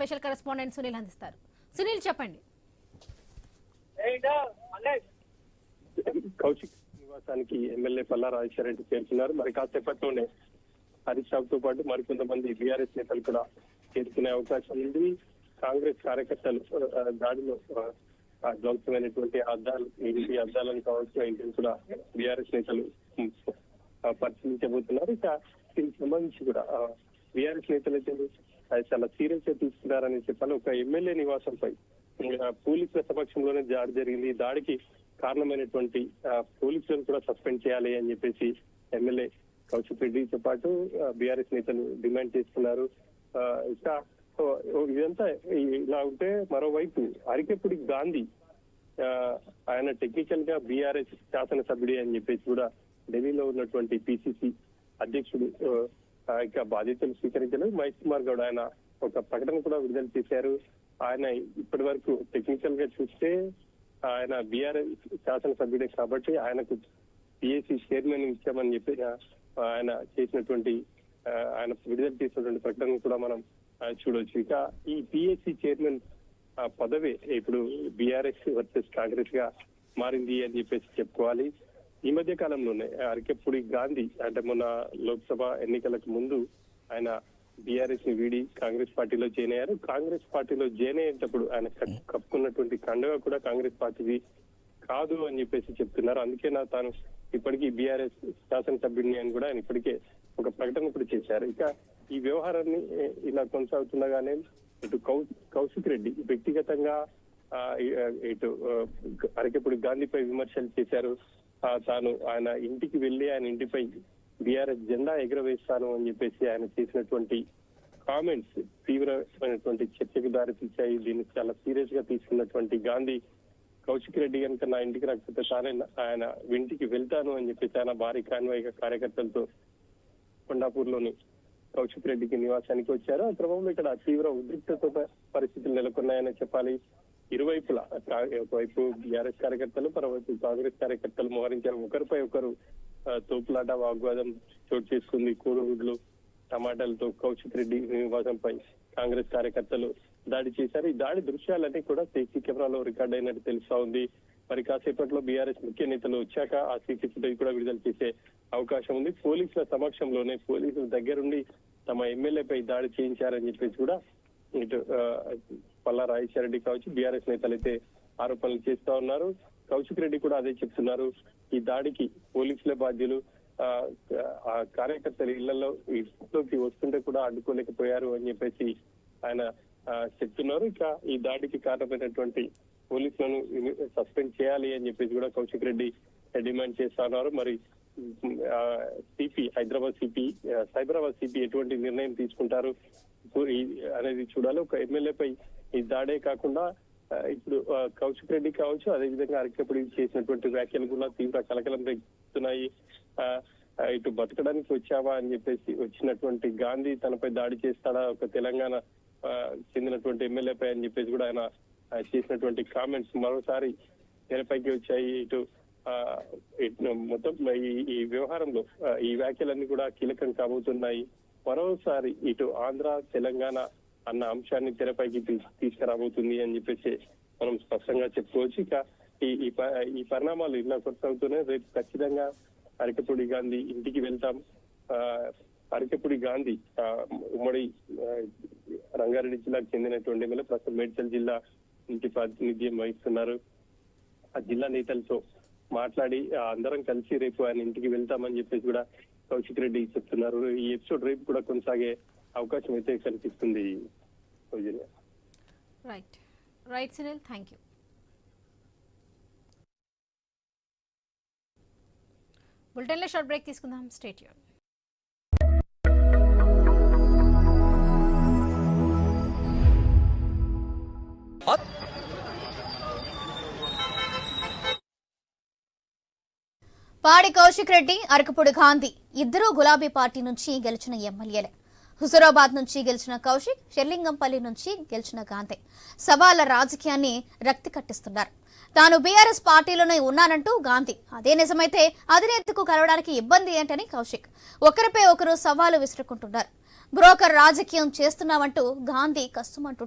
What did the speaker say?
Special correspondent Sunil అందిస్తారు. సునీల్ చెప్పండి. కౌశిక్ నివాసానికి ఎమ్మెల్యే పల్లా రాజేశ్వరరెడ్డి చేరుకున్నారు మరి కాసేపట్లోనే హరీష్ రావుతో పాటు మరికొంతమంది బీఆర్ఎస్ నేతలు కూడా చేరుకునే అవకాశం ఉంది. కాంగ్రెస్ కార్యకర్తలు దాడిలో ధ్వంసమైనటువంటి అద్దాలు ఇంటి అద్దాలను కావాల్సిన ఇంటిని కూడా బీఆర్ఎస్ నేతలు పరిశీలించబోతున్నారు. ఇక దీనికి సంబంధించి కూడా బీఆర్ఎస్ నేతలు అయితే అది చాలా సీరియస్గా తీసుకున్నారని చెప్పాలి. ఒక ఎమ్మెల్యే నివాసంపై పోలీసుల సమక్షంలోనే దాడి జరిగింది. ఈ దాడికి కారణమైనటువంటి పోలీసులను కూడా సస్పెండ్ చేయాలి అని చెప్పేసి ఎమ్మెల్యే కౌశిక్ రెడ్డితో పాటు బీఆర్ఎస్ నేతలు డిమాండ్ చేస్తున్నారు. ఆ, ఇంకా ఇదంతా ఇలా ఉంటే మరోవైపు అరికెప్పుడు గాంధీ ఆ, ఆయన టెక్నికల్గా బీఆర్ఎస్ శాసనసభ్యుడి అని చెప్పేసి కూడా ఢిల్లీలో ఉన్నటువంటి పిసిసి అధ్యక్షుడు ఇక బాధ్యతలు స్వీకరించలేదు మహేష్ కుమార్ గౌడ్ ఆయన ఒక ప్రకటన కూడా విడుదల చేశారు. ఆయన ఇప్పటి వరకు టెక్నికల్గా చూస్తే ఆయన బీఆర్ఎస్ శాసనసభ్యుడే కాబట్టి ఆయనకు పిఎస్సి చైర్మన్ ఇచ్చామని చెప్పి ఆయన చేసినటువంటి ఆయన విడుదల చేసినటువంటి ప్రకటన కూడా మనం చూడవచ్చు చూడొచ్చు. ఇక ఈ పిఎస్సి చైర్మన్ ఆ పదవి ఇప్పుడు బీఆర్ఎస్ వర్సెస్ కాంగ్రెస్గా మారింది అని చెప్పేసి చెప్పుకోవాలి. ఈ మధ్య కాలంలోనే అరికెప్పుడి గాంధీ అంటే మొన్న లోక్సభ ఎన్నికలకు ముందు ఆయన బీఆర్ఎస్ని వీడి కాంగ్రెస్ పార్టీలో జాయిన్ అయ్యారు. కాంగ్రెస్ పార్టీలో జాయిన్ అయ్యేటప్పుడు ఆయన కప్పుకున్నటువంటి కండగా కూడా కాంగ్రెస్ పార్టీది కాదు అని చెప్పేసి చెప్తున్నారు. అందుకే నా తాను ఇప్పటికీ బీఆర్ఎస్ శాసనసభ్యుడిని అని కూడా ఆయన ఇప్పటికే ఒక ప్రకటన కూడా చేశారు. ఇక ఈ వ్యవహారాన్ని ఇలా కొనసాగుతుండగానే ఇటు కౌ కౌశిక్ రెడ్డి వ్యక్తిగతంగా ఇటు అరకెప్పుడు గాంధీపై విమర్శలు చేశారు. తాను ఆయన ఇంటికి వెళ్ళి ఆయన ఇంటిపై బీఆర్ఎస్ జెండా ఎగురవేస్తాను అని చెప్పేసి ఆయన చేసినటువంటి కామెంట్స్ తీవ్రమైనటువంటి చర్చకు దారితీశాయి దీన్ని చాలా సీరియస్గా తీసుకున్నటువంటి గాంధీ కౌశిక్ రెడ్డి కనుక నా ఇంటికి రాకపోతే తానే ఆయన ఇంటికి వెళ్తాను అని చెప్పి చాలా భారీ కాన్వాయ్ కార్యకర్తలతో కొండాపూర్లోని కౌశిక్ రెడ్డికి నివాసానికి వచ్చారు. ఆ క్రమంలో ఇక్కడ తీవ్ర ఉద్రిక్తత పరిస్థితులు నెలకొన్నాయని చెప్పాలి. ఇరువైపులా ఒకవైపు బీఆర్ఎస్ కార్యకర్తలు మరోవైపు కాంగ్రెస్ కార్యకర్తలు మోహరించారు. ఒకరిపై ఒకరు తోపులాట వాగ్వాదం చోటు చేసుకుంది. కూరగుడ్లు టమాటాలతో కౌశిక్ రెడ్డి నివాసంపై కాంగ్రెస్ కార్యకర్తలు దాడి చేశారు. ఈ దాడి దృశ్యాలన్నీ కూడా సీసీ కెమెరాలో రికార్డ్ అయినట్టు తెలుస్తా ఉంది. మరి కాసేపట్లో బీఆర్ఎస్ ముఖ్య నేతలు వచ్చాక ఆ సీసీ ఫుటేజ్ కూడా విడుదల చేసే అవకాశం ఉంది. పోలీసుల సమక్షంలోనే పోలీసుల దగ్గరుండి తమ ఎమ్మెల్యేపై దాడి చేయించారని చెప్పేసి కూడా ఇటు ఆ, రాజేశ్వర రెడ్డి కావచ్చు బీఆర్ఎస్ నేతలు అయితే ఆరోపణలు చేస్తా ఉన్నారు. కౌశిక్ రెడ్డి కూడా అదే చెప్తున్నారు. ఈ దాడికి పోలీసుల బాధ్యులు. ఆ, ఆ కార్యకర్తల ఇళ్ళలో ఇంట్లోకి వస్తుంటే కూడా అడ్డుకోలేకపోయారు అని చెప్పేసి ఆయన ఆ, చెప్తున్నారు. ఇక ఈ దాడికి కారణమైనటువంటి పోలీసులను సస్పెండ్ చేయాలి అని చెప్పేసి కూడా కౌశిక్ రెడ్డి డిమాండ్ చేస్తా ఉన్నారు. మరి CP Hyderabad CP Cyberabad CP ఎటువంటి నిర్ణయం తీసుకుంటారు? అనేది చూడాలి. ఒక ఎమ్మెల్యేపై ఈ దాడే కాకుండా ఇప్పుడు కౌశిక్ రెడ్డి కావచ్చు అదేవిధంగా అరకెప్పుడు చేసినటువంటి వ్యాఖ్యలు కూడా తీవ్ర కలకలం రేగుతున్నాయి ఆ, ఇటు బతకడానికి వచ్చావా అని చెప్పేసి వచ్చినటువంటి గాంధీ తనపై దాడి చేస్తాడా? ఒక తెలంగాణ ఆ, చెందినటువంటి ఎమ్మెల్యేపై అని చెప్పేసి కూడా ఆయన చేసినటువంటి కామెంట్స్ మరోసారి తెరపైకి వచ్చాయి. ఇటు ఆ, ఇటు మొత్తం ఈ వ్యవహారంలో ఈ వ్యాఖ్యలన్నీ కూడా కీలకం కాబోతున్నాయి. మరోసారి ఇటు ఆంధ్ర తెలంగాణ అన్న అంశాన్ని తెరపైకి తీసుకురాబోతుంది అని చెప్పేసి మనం స్పష్టంగా చెప్పుకోవచ్చు. ఇక ఈ ఈ పరిణామాలు ఇలా కొనసాగుతూనే రేపు ఖచ్చితంగా అరకపూడి గాంధీ ఇంటికి వెళ్తాం. ఆ, అరకపూడి గాంధీ ఆ, ఉమ్మడి రంగారెడ్డి జిల్లాకు చెందినటువంటి ఎమ్మెల్యే ప్రస్తుతం మేడ్చల్ జిల్లా ఇంటి ప్రాతినిధ్యం వహిస్తున్నారు. ఆ జిల్లా నేతలతో మాట్లాడి ఆ, అందరం కలిసి రేపు ఆయన ఇంటికి వెళ్తామని చెప్పేసి కూడా కౌశిక్ రెడ్డి చెప్తున్నారు. ఈ ఎపిసోడ్ రేపు కూడా కొనసాగే అవకాశం అయితే కనిపిస్తుంది right right Sunil thank you బులెటిన్లో షార్ట్ బ్రేక్ తీసుకుందాం. స్టేట్ యూన్ పాడి కౌశిక్ రెడ్డి అరకపూడి గాంధీ ఇద్దరూ గులాబీ పార్టీ నుంచి గెలిచిన ఎమ్మెల్యేలే. హుజురాబాద్ నుంచి గెలిచిన కౌశిక్ షెర్లింగంపల్లి నుంచి గెలిచిన గాంధీ. సవాళ్ళ రాజకీయాన్ని రక్తి కట్టిస్తున్నారు. తాను బీఆర్ఎస్ పార్టీలోనే ఉన్నానంటూ గాంధీ. అదే నిజమైతే అధినేతకు కలవడానికి ఇబ్బంది ఏంటని కౌశిక్. ఒకరిపై ఒకరు సవాలు విసురుకుంటున్నారు. బ్రోకర్ రాజకీయం చేస్తున్నామంటూ గాంధీ కస్తుమంటూ